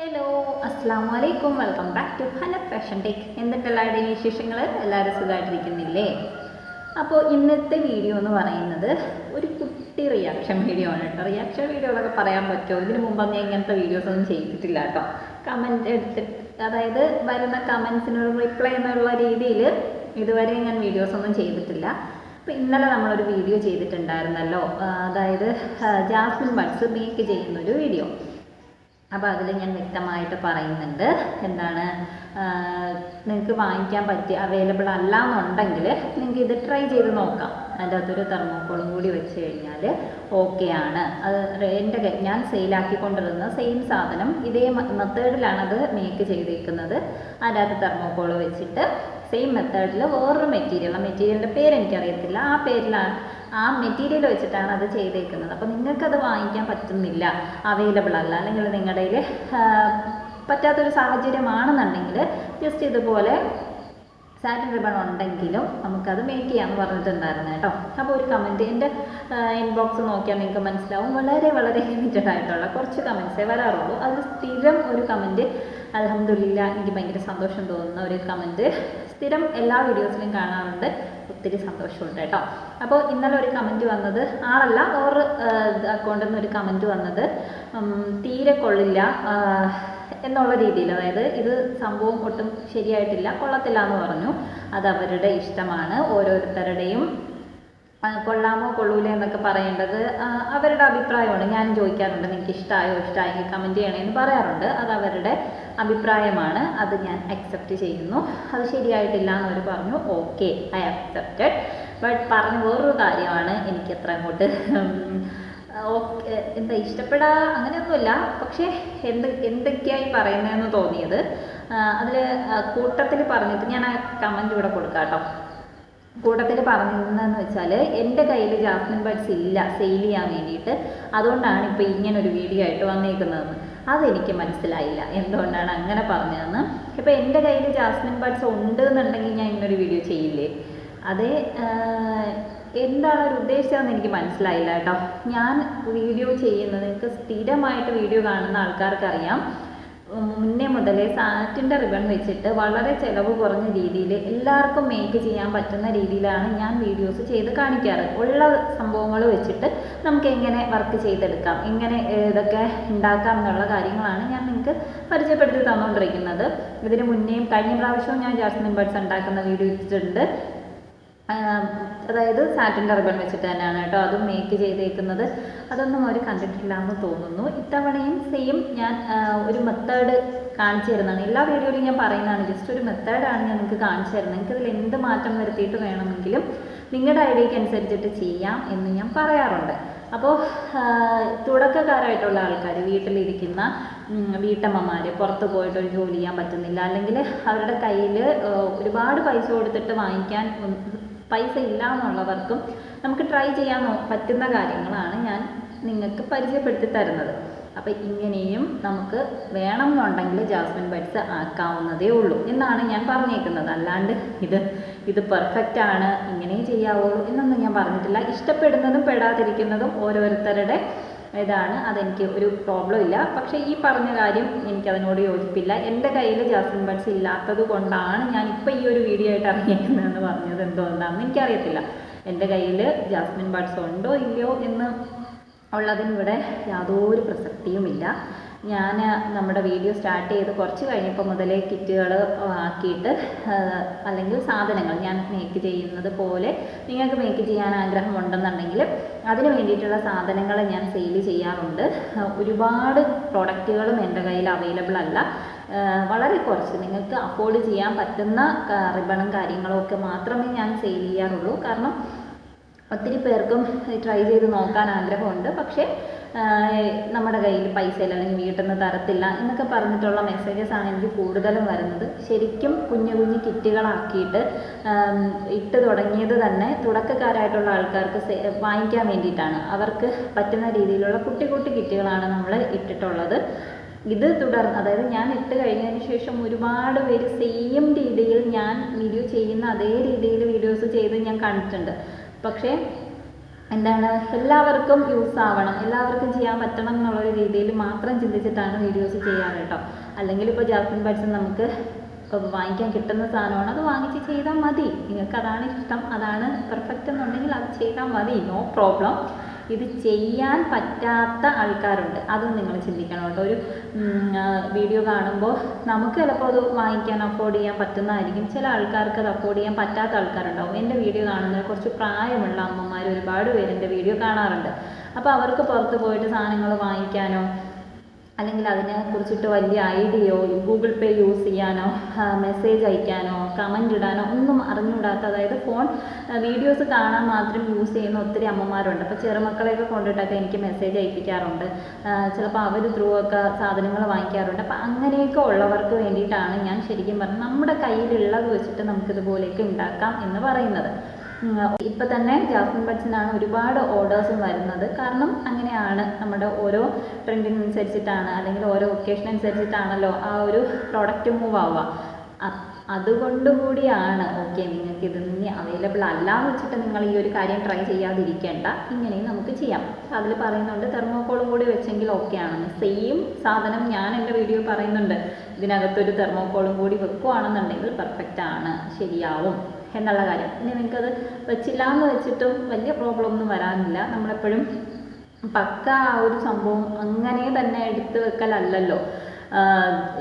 Hello അസ്സാം വലൈക്കും welcome back to Hala fashion take എന്തൊക്കെ എല്ലാവരുടെയും വിശേഷങ്ങൾ എല്ലാവരും സുഖമായിട്ടിരിക്കുന്നില്ലേ? അപ്പോൾ ഇന്നത്തെ വീഡിയോ എന്ന് പറയുന്നത് ഒരു കുട്ടി റിയാക്ഷൻ വീഡിയോ ആണ് കേട്ടോ. റിയാക്ഷൻ വീഡിയോ എന്നൊക്കെ പറയാൻ പറ്റുമോ? ഇതിന് മുമ്പ് ഞാൻ ഇങ്ങനത്തെ വീഡിയോസ് ഒന്നും ചെയ്തിട്ടില്ല കേട്ടോ. കമന്റ് എടുത്തിട്ട് അതായത് വരുന്ന കമൻസിനൊരു റിപ്ലൈ എന്നുള്ള രീതിയിൽ ഇതുവരെ ഞാൻ വീഡിയോസ് ഒന്നും ചെയ്തിട്ടില്ല. അപ്പോൾ ഇന്നലെ നമ്മളൊരു വീഡിയോ ചെയ്തിട്ടുണ്ടായിരുന്നല്ലോ. അതായത് ജാസ്മിൻ ബഡ്സ് മേക്ക് ചെയ്യുന്നൊരു വീഡിയോ അപ്പോൾ അതിൽ ഞാൻ വ്യക്തമായിട്ട് പറയുന്നുണ്ട്. എന്താണ് നിങ്ങൾക്ക് വാങ്ങിക്കാൻ പറ്റിയ അവൈലബിൾ അല്ല എന്നുണ്ടെങ്കിൽ നിങ്ങൾക്ക് ഇത് ട്രൈ ചെയ്ത് നോക്കാം. അതിന്റെ അകത്തൊരു തെർമോക്കോളും കൂടി വെച്ച് കഴിഞ്ഞാൽ ഓക്കെ ആണ്. അത് എന്റെ ഞാൻ സെയിലാക്കിക്കൊണ്ടിരുന്ന സെയിം സാധനം ഇതേ മെത്തേഡിലാണ് അത് മേക്ക് ചെയ്തേക്കുന്നത്. അതിന്റെ അകത്ത് തെർമോക്കോൾ വെച്ചിട്ട് സെയിം മെത്തേഡിൽ വേറൊരു മെറ്റീരിയൽ ആ മെറ്റീരിയലിന്റെ പേര് എനിക്കറിയത്തില്ല. ആ പേരിലാണ് ആ മെറ്റീരിയൽ വെച്ചിട്ടാണ് അത് ചെയ്തേക്കുന്നത്. അപ്പോൾ നിങ്ങൾക്കത് വാങ്ങിക്കാൻ പറ്റുന്നില്ല. അവൈലബിൾ അല്ല. അല്ലെങ്കിൽ നിങ്ങളുടെ കയ്യിൽ പറ്റാത്തൊരു സാഹചര്യമാണെന്നുണ്ടെങ്കിൽ ജസ്റ്റ് ഇതുപോലെ സാറ്റിൻ റിബൺ ഉണ്ടെങ്കിലും നമുക്കത് മേക്ക് ചെയ്യാമെന്ന് പറഞ്ഞിട്ടുണ്ടായിരുന്നു കേട്ടോ. അപ്പോൾ ഒരു കമന്റ് എന്റെ ഇൻബോക്സ് നോക്കിയാൽ നിങ്ങൾക്ക് മനസ്സിലാവും. വളരെ വളരെ ലിമിറ്റഡ് ആയിട്ടുള്ള കുറച്ച് കമൻസേ വരാറുള്ളൂ. അതിൽ സ്ഥിരം ഒരു കമന്റ് അലഹമില്ല എനിക്ക് ഭയങ്കര സന്തോഷം തോന്നുന്ന ഒരു കമന്റ് സ്ഥിരം എല്ലാ വീഡിയോസിലും കാണാറുണ്ട്. ഒത്തിരി സന്തോഷമുണ്ട് കേട്ടോ. അപ്പോൾ ഇന്നലെ ഒരു കമന്റ് വന്നത് ആറല്ല ഓറ് അക്കൗണ്ടിൽ നിന്ന് ഒരു കമന്റ് വന്നത് തീരെ കൊള്ളില്ല എന്നുള്ള രീതിയിൽ. അതായത് ഇത് സംഭവം ഒട്ടും ശരിയായിട്ടില്ല കൊള്ളത്തില്ല എന്ന് പറഞ്ഞു. അത് അവരുടെ ഇഷ്ടമാണ്. ഓരോരുത്തരുടെയും കൊള്ളാമോ കൊള്ളൂലേ എന്നൊക്കെ പറയേണ്ടത് അവരുടെ അഭിപ്രായമാണ്. ഞാൻ ചോദിക്കാറുണ്ട് നിങ്ങൾക്ക് ഇഷ്ടമായോ ഇഷ്ടമായെങ്കിൽ കമന്റ് ചെയ്യണമെന്ന് പറയാറുണ്ട്. അത് അവരുടെ അഭിപ്രായമാണ്. അത് ഞാൻ അക്സെപ്റ്റ് ചെയ്യുന്നു. അത് ശരിയായിട്ടില്ല എന്ന് അവർ പറഞ്ഞു. ഓക്കെ ഐ അക്സെപ്റ്റഡ് ബട്ട് പറഞ്ഞു വേറൊരു കാര്യമാണ്. എനിക്ക് എത്ര അങ്ങോട്ട് ഓക്കെ എന്താ ഇഷ്ടപ്പെടാ അങ്ങനെയൊന്നുമില്ല. പക്ഷേ എന്ത് എന്തൊക്കെയായി പറയുന്നതെന്ന് തോന്നിയത് അതിൽ കൂട്ടത്തിൽ പറഞ്ഞിട്ട് ഞാൻ ആ കമന്റ് ഇവിടെ കൊടുക്കാം കേട്ടോ കൂട്ടത്തിൽ പറഞ്ഞിരുന്നതെന്ന് വെച്ചാൽ എന്റെ കയ്യിൽ ജാസ്മിൻ ബഡ്സ് ഇല്ല സെയിൽ ചെയ്യാൻ വേണ്ടിയിട്ട്. അതുകൊണ്ടാണ് ഇപ്പോൾ ഇങ്ങനൊരു വീഡിയോ ആയിട്ട് വന്നേക്കുന്നതെന്ന്. അതെനിക്ക് മനസ്സിലായില്ല. എന്തുകൊണ്ടാണ് അങ്ങനെ പറഞ്ഞതെന്ന്? ഇപ്പോൾ എന്റെ കയ്യിൽ ജാസ്മിൻ ബഡ്സ് ഉണ്ട് എന്നുണ്ടെങ്കിൽ ഞാൻ ഇങ്ങനൊരു വീഡിയോ ചെയ്യില്ലേ? അതേ എന്താണ് ഒരു ഉദ്ദേശിച്ചതെന്ന് എനിക്ക് മനസ്സിലായില്ല കേട്ടോ. ഞാൻ വീഡിയോ ചെയ്യുന്നത് നിങ്ങൾക്ക് സ്ഥിരമായിട്ട് വീഡിയോ കാണുന്ന ആൾക്കാർക്കറിയാം. മുന്നേ മുതലേ സാറ്റിന്റെ റിബൺ വെച്ചിട്ട് വളരെ ചിലവ് കുറഞ്ഞ രീതിയിൽ എല്ലാവർക്കും മേക്ക് ചെയ്യാൻ പറ്റുന്ന രീതിയിലാണ് ഞാൻ വീഡിയോസ് ചെയ്ത് കാണിക്കാറ്. ഉള്ള സംഭവങ്ങൾ വെച്ചിട്ട് നമുക്ക് എങ്ങനെ വർക്ക് ചെയ്തെടുക്കാം എങ്ങനെ ഇതൊക്കെ ഉണ്ടാക്കാം എന്നുള്ള കാര്യങ്ങളാണ് ഞാൻ നിങ്ങൾക്ക് പരിചയപ്പെടുത്തി തന്നുകൊണ്ടിരിക്കുന്നത് ഇതിന് മുന്നേയും കഴിഞ്ഞ പ്രാവശ്യവും ഞാൻ ജാസ്മിൻ ബഡ്സ് ഉണ്ടാക്കുന്ന വീഡിയോ ഇട്ടിട്ടുണ്ട്. അതായത് സാറ്റിൻ കർബൺ വെച്ചിട്ട് തന്നെയാണ് കേട്ടോ അതും മേക്ക് ചെയ്തേക്കുന്നത്. അതൊന്നും അവർ കണ്ടിട്ടില്ല എന്ന് തോന്നുന്നു. ഇത്തവണയും സെയിം ഞാൻ ഒരു മെത്തേഡ് കാണിച്ചു തരുന്നതാണ്. എല്ലാ വീഡിയോയിലും ഞാൻ പറയുന്നതാണ് ജസ്റ്റ് ഒരു മെത്തേഡാണ് ഞാൻ നിങ്ങൾക്ക് കാണിച്ചു തരുന്നത്. നിങ്ങൾക്ക് ഇതിൽ എന്ത് മാറ്റം വരുത്തിയിട്ട് വേണമെങ്കിലും നിങ്ങളുടെ ഐഡിയക്ക് അനുസരിച്ചിട്ട് ചെയ്യാം എന്ന് ഞാൻ പറയാറുണ്ട്. അപ്പോൾ തുടക്കക്കാരായിട്ടുള്ള ആൾക്കാർ വീട്ടിലിരിക്കുന്ന വീട്ടമ്മമാർ പുറത്ത് പോയിട്ട് ഒരു ജോലി ചെയ്യാൻ പറ്റുന്നില്ല. അല്ലെങ്കിൽ അവരുടെ കയ്യിൽ ഒരുപാട് പൈസ കൊടുത്തിട്ട് വാങ്ങിക്കാൻ പൈസ ഇല്ല എന്നുള്ളവർക്കും നമുക്ക് ട്രൈ ചെയ്യാൻ പറ്റുന്ന കാര്യങ്ങളാണ് ഞാൻ നിങ്ങൾക്ക് പരിചയപ്പെടുത്തി തരുന്നത്. അപ്പോൾ ഇങ്ങനെയും നമുക്ക് വേണം എന്നുണ്ടെങ്കിൽ ജാസ്മിൻ ബഡ്സ് ആക്കാവുന്നതേ ഉള്ളൂ എന്നാണ് ഞാൻ പറഞ്ഞേക്കുന്നത്. അല്ലാണ്ട് ഇത് ഇത് പെർഫെക്റ്റ് ആണ് ഇങ്ങനെയും ചെയ്യാവുള്ളൂ എന്നൊന്നും ഞാൻ പറഞ്ഞിട്ടില്ല. ഇഷ്ടപ്പെടുന്നതും പെടാതിരിക്കുന്നതും ഓരോരുത്തരുടെ ഇതാണ് അതെനിക്ക് ഒരു പ്രോബ്ലം ഇല്ല. പക്ഷേ ഈ പറഞ്ഞ കാര്യം എനിക്കതിനോട് യോജിപ്പില്ല. എന്റെ കയ്യിൽ ജാസ്മിൻ ബഡ്സ് ഇല്ലാത്തത് കൊണ്ടാണ് ഞാൻ ഇപ്പോൾ ഈ ഒരു വീഡിയോ ആയിട്ട് ഇറങ്ങിയേക്കുന്നതെന്ന് പറഞ്ഞത് എന്തുകൊണ്ടാണെന്ന് എനിക്കറിയത്തില്ല. എന്റെ കയ്യിൽ ജാസ്മിൻ ബഡ്സ് ഉണ്ടോ ഇല്ലയോ എന്ന് ഉള്ളതിനിവിടെ യാതൊരു പ്രസക്തിയുമില്ല. ഞാൻ നമ്മുടെ വീഡിയോ സ്റ്റാർട്ട് ചെയ്ത് കുറച്ച് കഴിഞ്ഞപ്പോൾ മുതലേ കിറ്റുകൾ ആക്കിയിട്ട് അല്ലെങ്കിൽ സാധനങ്ങൾ ഞാൻ മേക്ക് ചെയ്യുന്നത് പോലെ നിങ്ങൾക്ക് മേക്ക് ചെയ്യാൻ ആഗ്രഹം ഉണ്ടെന്നുണ്ടെങ്കിൽ അതിന് വേണ്ടിയിട്ടുള്ള സാധനങ്ങൾ ഞാൻ സെയിൽ ചെയ്യാറുണ്ട്. ഒരുപാട് പ്രോഡക്റ്റുകളും എന്റെ കയ്യിൽ അവൈലബിൾ അല്ല. വളരെ കുറച്ച്. നിങ്ങൾക്ക് അഫോർഡ് ചെയ്യാൻ പറ്റുന്ന റിബണും കാര്യങ്ങളും ഒക്കെ മാത്രമേ ഞാൻ സെയിൽ ചെയ്യാറുള്ളൂ. കാരണം ഒത്തിരി പേർക്കും ട്രൈ ചെയ്ത് നോക്കാൻ ആഗ്രഹമുണ്ട്. പക്ഷേ നമ്മുടെ കയ്യിൽ പൈസ ഇല്ല അല്ലെങ്കിൽ വീട്ടിൽ നിന്ന് തരത്തില്ല എന്നൊക്കെ പറഞ്ഞിട്ടുള്ള മെസ്സേജസ് ആണ് എനിക്ക് കൂടുതലും വരുന്നത്. ശരിക്കും കുഞ്ഞു കുഞ്ഞു കിറ്റുകളാക്കിയിട്ട് ഇട്ട് തുടങ്ങിയത് തന്നെ തുടക്കക്കാരായിട്ടുള്ള ആൾക്കാർക്ക് വാങ്ങിക്കാൻ വേണ്ടിയിട്ടാണ്. അവർക്ക് പറ്റുന്ന രീതിയിലുള്ള കുട്ടി കുട്ടി കിറ്റുകളാണ് നമ്മൾ ഇട്ടിട്ടുള്ളത്. ഇത് തുടർന്ന് അതായത് ഞാൻ ഇട്ട് കഴിഞ്ഞതിന് ശേഷം ഒരുപാട് പേര് സെയിം രീതിയിൽ ഞാൻ വീഡിയോ ചെയ്യുന്ന അതേ രീതിയിൽ വീഡിയോസ് ചെയ്ത് ഞാൻ കണ്ടിട്ടുണ്ട്. പക്ഷേ എന്താണ് എല്ലാവർക്കും യൂസ് ആവണം എല്ലാവർക്കും ചെയ്യാൻ പറ്റണം എന്നുള്ള ഒരു രീതിയിൽ മാത്രം ചിന്തിച്ചിട്ടാണ് വീഡിയോസ് ചെയ്യാറ് കേട്ടോ. അല്ലെങ്കിൽ ഇപ്പോൾ ജാസ്മിൻ ബഡ്സ് നമുക്ക് വാങ്ങിക്കാൻ കിട്ടുന്ന സാധനമാണ് അത് വാങ്ങിച്ച് ചെയ്താൽ മതി. നിങ്ങൾക്ക് അതാണ് ഇഷ്ടം അതാണ് പെർഫെക്റ്റ് എന്നുണ്ടെങ്കിൽ അത് ചെയ്താൽ മതി നോ പ്രോബ്ലം ഇത് ചെയ്യാൻ പറ്റാത്ത ആൾക്കാരുണ്ട്. അതും നിങ്ങൾ ചിന്തിക്കണം കേട്ടോ. ഒരു വീഡിയോ കാണുമ്പോൾ നമുക്ക് ചിലപ്പോൾ അത് വാങ്ങിക്കാൻ അഫോർഡ് ചെയ്യാൻ പറ്റുന്നതായിരിക്കും. ചില ആൾക്കാർക്ക് അത് അഫോർഡ് ചെയ്യാൻ പറ്റാത്ത ആൾക്കാരുണ്ടാവും. എന്റെ വീഡിയോ കാണുന്ന കുറച്ച് പ്രായമുള്ള അമ്മമാർ ഒരുപാട് പേര് എന്റെ വീഡിയോ കാണാറുണ്ട്. അപ്പോൾ അവർക്ക് പുറത്ത് പോയിട്ട് സാധനങ്ങൾ വാങ്ങിക്കാനോ അല്ലെങ്കിൽ അതിനെ കുറിച്ചിട്ട് വലിയ ഐഡിയയോ ഗൂഗിൾ പേ യൂസ് ചെയ്യാനോ മെസ്സേജ് അയക്കാനോ കമന്റ് ഇടാനോ ഒന്നും അറിഞ്ഞുകൂടാത്ത അതായത് ഫോൺ വീഡിയോസ് കാണാൻ മാത്രം യൂസ് ചെയ്യുന്ന ഒത്തിരി അമ്മമാരുണ്ട്. അപ്പോൾ ചെറുമക്കളെയൊക്കെ കൊണ്ടിട്ടൊക്കെ എനിക്ക് മെസ്സേജ് അയപ്പിക്കാറുണ്ട്. ചിലപ്പോൾ അവർ ത്രൂ ഒക്കെ സാധനങ്ങൾ വാങ്ങിക്കാറുണ്ട്. അപ്പോൾ അങ്ങനെയൊക്കെ ഉള്ളവർക്ക് വേണ്ടിയിട്ടാണ് ഞാൻ ശരിക്കും പറഞ്ഞത് നമ്മുടെ കയ്യിലുള്ളത് വെച്ചിട്ട് നമുക്കിതുപോലെയൊക്കെ ഉണ്ടാക്കാം എന്ന് പറയുന്നത്. ഇപ്പം തന്നെ ജാസ്മിൻ ബഡ്സിനാണ് ഒരുപാട് ഓർഡേഴ്സും വരുന്നത്. കാരണം അങ്ങനെയാണ് നമ്മുടെ ഓരോ ട്രെൻഡിനനുസരിച്ചിട്ടാണ് അല്ലെങ്കിൽ ഓരോ ഒക്കേഷൻ അനുസരിച്ചിട്ടാണല്ലോ ആ ഒരു പ്രോഡക്റ്റ് മൂവ് ആവുക. അതുകൊണ്ട് കൂടിയാണ് ഓക്കെ നിങ്ങൾക്ക് ഇത് ഇനി അവൈലബിൾ അല്ല എന്ന് വെച്ചിട്ട് നിങ്ങൾ ഈ ഒരു കാര്യം ട്രൈ ചെയ്യാതിരിക്കേണ്ട. ഇങ്ങനെയും നമുക്ക് ചെയ്യാം. അതിൽ പറയുന്നുണ്ട് തെർമോക്കോളും കൂടി വെച്ചെങ്കിൽ ഓക്കെ ആണെന്ന് സെയിം സാധനം ഞാൻ എന്റെ വീഡിയോ പറയുന്നുണ്ട്. ഇതിനകത്തൊരു തെർമോക്കോളും കൂടി വെക്കുവാണെന്നുണ്ടെങ്കിൽ പെർഫെക്റ്റ് ആണ്. ശരിയാവും. എന്നുള്ള കാര്യം. ഇനി നിങ്ങൾക്കത് വെച്ചില്ല എന്ന് വെച്ചിട്ടും വലിയ പ്രോബ്ലം ഒന്നും വരാനില്ല. നമ്മളെപ്പോഴും പക്ക ആ ഒരു സംഭവം അങ്ങനെ തന്നെ എടുത്ത് വെക്കലല്ലല്ലോ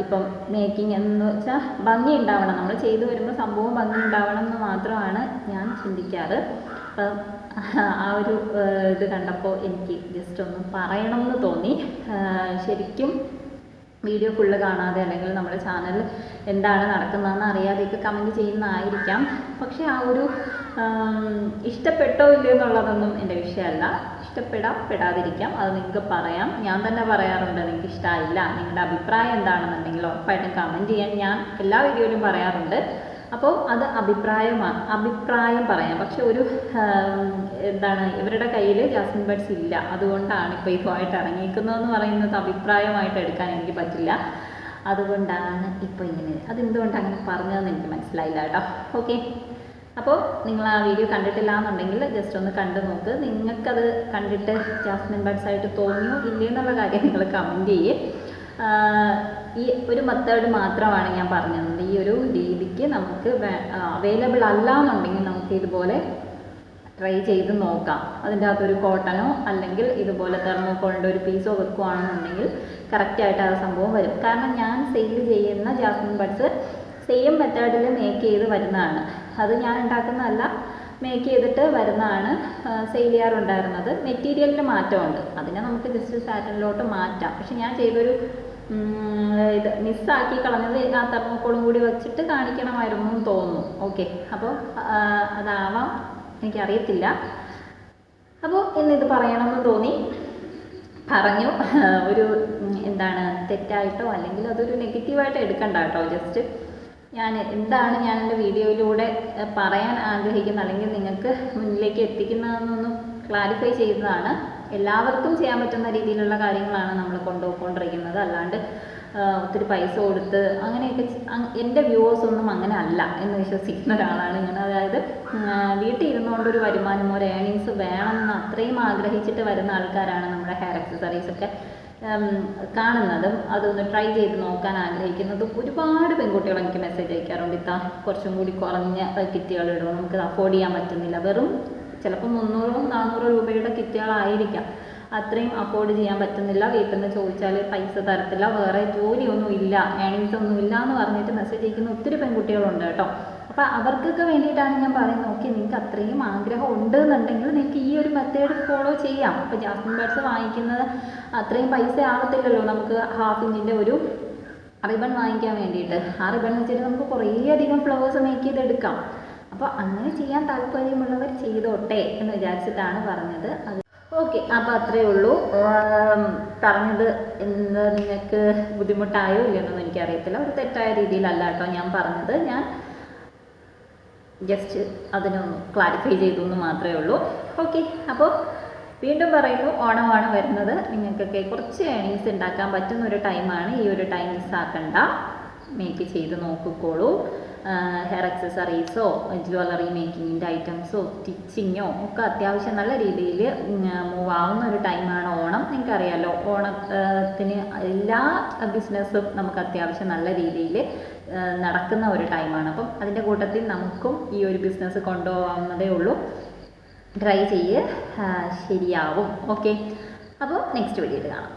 ഇപ്പം മേക്കിംഗ് എന്ന് വെച്ചാൽ ഭംഗി ഉണ്ടാവണം. നമ്മൾ ചെയ്തു വരുമ്പോൾ സംഭവം ഭംഗി ഉണ്ടാവണം എന്ന് മാത്രമാണ് ഞാൻ ചിന്തിക്കാറ്. അപ്പം ആ ഒരു ഇത് കണ്ടപ്പോൾ എനിക്ക് ജസ്റ്റ് ഒന്ന് പറയണം എന്ന് തോന്നി. ശരിക്കും വീഡിയോ ഫുള്ള് കാണാതെ അല്ലെങ്കിൽ നമ്മുടെ ചാനലിൽ എന്താണ് നടക്കുന്നതെന്ന് അറിയാതെയൊക്കെ കമന്റ് ചെയ്യുന്നതായിരിക്കാം. പക്ഷെ ആ ഒരു ഇഷ്ടപ്പെട്ടോ ഇല്ലയോ എന്നുള്ളതൊന്നും എന്റെ വിഷയമല്ല. ഇഷ്ടപ്പെടാം പെടാതിരിക്കാം അത് നിങ്ങൾക്ക് പറയാം. ഞാൻ തന്നെ പറയാറുണ്ട് നിങ്ങൾക്ക് ഇഷ്ടമായില്ല നിങ്ങളുടെ അഭിപ്രായം എന്താണെന്നുണ്ടെങ്കിൽ ഉറപ്പായിട്ടും കമന്റ് ചെയ്യാൻ ഞാൻ എല്ലാ വീഡിയോയിലും പറയാറുണ്ട്. അപ്പോൾ അത് അഭിപ്രായമാണ് അഭിപ്രായം പറയാം. പക്ഷെ ഒരു എന്താണ് ഇവരുടെ കയ്യിൽ ജാസ്മിൻ ബഡ്സ് ഇല്ല. അതുകൊണ്ടാണ് ഇപ്പോൾ ഇതുമായിട്ട് ഇറങ്ങിയിരിക്കുന്നതെന്ന് പറയുന്നത്. അഭിപ്രായമായിട്ട് എടുക്കാൻ എനിക്ക് പറ്റില്ല. അതുകൊണ്ടാണ് ഇപ്പോൾ ഇങ്ങനെ. അതെന്തുകൊണ്ട് അങ്ങനെ പറഞ്ഞതെന്ന് എനിക്ക് മനസ്സിലായില്ല കേട്ടോ. ഓക്കെ. അപ്പോൾ നിങ്ങൾ ആ വീഡിയോ കണ്ടിട്ടില്ല എന്നുണ്ടെങ്കിൽ ജസ്റ്റ് ഒന്ന് കണ്ടു നോക്ക്. നിങ്ങൾക്കത് കണ്ടിട്ട് ജാസ്മിൻ ബഡ്സ് ആയിട്ട് തോന്നിയോ? ഇല്ലേ എന്നുള്ള കാര്യം നിങ്ങൾ കമന്റ് ചെയ്യേ. ഈ ഒരു മെത്തേഡ് മാത്രമാണ് ഞാൻ പറഞ്ഞത്. ഈ ഒരു രീതിക്ക് നമുക്ക് അവൈലബിൾ അല്ല എന്നുണ്ടെങ്കിൽ നമുക്ക് ഇതുപോലെ ട്രൈ ചെയ്ത് നോക്കാം. അതിന്റെ അകത്തൊരു കോട്ടനോ അല്ലെങ്കിൽ ഇതുപോലെ തെർമോക്കോളിന്റെ ഒരു പീസോ വെക്കുവാണെന്നുണ്ടെങ്കിൽ കറക്റ്റായിട്ട് ആ സംഭവം വരും. കാരണം ഞാൻ സെയിൽ ചെയ്യുന്ന ജാസ്മിൻ ബഡ്സ് സെയിം മെത്തേഡിൽ മേക്ക് ചെയ്ത് വരുന്നതാണ്. അത് ഞാൻ ഉണ്ടാക്കുന്നതല്ല മേക്ക് ചെയ്തിട്ട് വരുന്നതാണ് സെയിൽ ചെയ്യാറുണ്ടായിരുന്നത്. മെറ്റീരിയലിന് മാറ്റമുണ്ട്. അതിനെ നമുക്ക് ജസ്റ്റ് സാറ്റനിലോട്ട് മാറ്റാം. പക്ഷെ ഞാൻ ചെയ്തൊരു ഇത് മിസ്സാക്കി കളഞ്ഞത് ആ തെർമോക്കോളും കൂടി വെച്ചിട്ട് കാണിക്കണമായിരുന്നു എന്ന് തോന്നുന്നു. ഓക്കെ അപ്പോൾ അതാവാം. എനിക്കറിയത്തില്ല. അപ്പോൾ ഇന്നിത് പറയണമെന്ന് തോന്നി. പറഞ്ഞു. ഒരു എന്താണ് തെറ്റായിട്ടോ അല്ലെങ്കിൽ അതൊരു നെഗറ്റീവായിട്ട് എടുക്കണ്ട കേട്ടോ. ജസ്റ്റ് ഞാൻ എന്താണ് ഞാൻ എന്റെ വീഡിയോയിലൂടെ പറയാൻ ആഗ്രഹിക്കുന്നത് അല്ലെങ്കിൽ നിങ്ങൾക്ക് മുന്നിലേക്ക് എത്തിക്കുന്നതെന്നൊന്ന് ക്ലാരിഫൈ ചെയ്യുന്നതാണ് എല്ലാവർക്കും ചെയ്യാൻ പറ്റുന്ന രീതിയിലുള്ള കാര്യങ്ങളാണ് നമ്മൾ കൊണ്ടുപോയിക്കൊണ്ടിരിക്കുന്നത്. അല്ലാണ്ട് ഒത്തിരി പൈസ കൊടുത്ത് അങ്ങനെയൊക്കെ എന്റെ വ്യൂവേഴ്സ് ഒന്നും അങ്ങനെ അല്ല എന്ന് വിശ്വസിക്കുന്ന ഒരാളാണ് ഞാൻ അതായത് വീട്ടിൽ ഇരുന്നുകൊണ്ട് ഒരു വരുമാനം ഒരു ഏണിങ്സ് വേണമെന്ന് അത്രയും ആഗ്രഹിച്ചിട്ട് വരുന്ന ആൾക്കാരാണ് നമ്മുടെ ഹെയർ അക്സസറീസ് ഒക്കെ കാണുന്നതും അതൊന്ന് ട്രൈ ചെയ്ത് നോക്കാൻ ആഗ്രഹിക്കുന്നതും ഒരുപാട് പെൺകുട്ടികൾ എനിക്ക് മെസ്സേജ് അയക്കാറുണ്ട്. ഇത്താ കുറച്ചും കൂടി കുറഞ്ഞ കിറ്റുകൾ ഇടണം നമുക്ക് അഫോർഡ് ചെയ്യാൻ പറ്റുന്നില്ല. വെറും ചിലപ്പോൾ മുന്നൂറോ നാനൂറോ രൂപയുടെ കിറ്റുകളായിരിക്കാം. അത്രയും അഫോർഡ് ചെയ്യാൻ പറ്റുന്നില്ല. വീട്ടിൽ നിന്ന് ചോദിച്ചാൽ പൈസ തരത്തില്ല. വേറെ ജോലിയൊന്നും ഇല്ല. ഏണിങ്സ് ഒന്നും ഇല്ല എന്ന് പറഞ്ഞിട്ട് മെസ്സേജ് അയക്കുന്ന ഒത്തിരി പെൺകുട്ടികളുണ്ട് കേട്ടോ. അപ്പോൾ അവർക്കൊക്കെ വേണ്ടിയിട്ടാണ് ഞാൻ പറയുന്നത്. ഓക്കെ നിങ്ങൾക്ക് അത്രയും ആഗ്രഹം ഉണ്ട് എന്നുണ്ടെങ്കിൽ നിങ്ങൾക്ക് ഈ ഒരു മെത്തേഡ് ഫോളോ ചെയ്യാം. ഇപ്പോൾ ജാസ്മിൻ ബേഡ്സ് വാങ്ങിക്കുന്നത് അത്രയും പൈസ ആവത്തില്ലല്ലോ. നമുക്ക് ഹാഫ് ഇഞ്ചിന്റെ ഒരു റിബൺ വാങ്ങിക്കാൻ വേണ്ടിയിട്ട്. ആ റിബൺ വെച്ചിട്ട് നമുക്ക് കുറേയധികം ഫ്ലവേഴ്സ് മേക്ക് ചെയ്തെടുക്കാം. അപ്പോൾ അങ്ങനെ ചെയ്യാൻ താല്പര്യമുള്ളവർ ചെയ്തോട്ടെ എന്ന് വിചാരിച്ചിട്ടാണ് പറഞ്ഞത്. അത് ഓക്കെ അപ്പോൾ അത്രയേ ഉള്ളൂ. പറഞ്ഞത് എന്ത് നിങ്ങൾക്ക് ബുദ്ധിമുട്ടായോ ഇല്ലെന്നൊന്നും എനിക്കറിയത്തില്ല. ഒരു തെറ്റായ രീതിയിലല്ല കേട്ടോ ഞാൻ പറഞ്ഞത്. ഞാൻ ജസ്റ്റ് അതിനൊന്ന് ക്ലാരിഫൈ ചെയ്തു എന്ന് മാത്രമേ ഉള്ളൂ. ഓക്കെ അപ്പോൾ വീണ്ടും പറയുന്നു ഓണമാണ് വരുന്നത്. നിങ്ങൾക്കൊക്കെ കുറച്ച് ഏണിങ്സ് ഉണ്ടാക്കാൻ പറ്റുന്ന ഒരു ടൈമാണ് ഈ ഒരു ടൈം മിസ്സാക്കണ്ട മേക്ക് ചെയ്ത് നോക്കിക്കോളൂ. ഹെയർ അക്സസറീസോ ജ്വല്ലറി മേക്കിങ്ങിന്റെ ഐറ്റംസോ സ്റ്റിച്ചിങ്ങോ ഒക്കെ അത്യാവശ്യം നല്ല രീതിയിൽ മൂവ് ആവുന്ന ഒരു ടൈമാണ് ഓണം. നിങ്ങൾക്കറിയാലോ ഓണത്തിന് എല്ലാ ബിസിനസ്സും നമുക്ക് അത്യാവശ്യം നല്ല രീതിയിൽ നടക്കുന്ന ഒരു ടൈമാണ് അപ്പം അതിന്റെ കൂട്ടത്തിൽ നമുക്കും ഈ ഒരു ബിസിനസ് കൊണ്ടുപോകാവുന്നതേ ഉള്ളൂ. ട്രൈ ചെയ്യ് ശരിയാവും. ഓക്കെ അപ്പോൾ നെക്സ്റ്റ് വീഡിയോയിൽ കാണാം.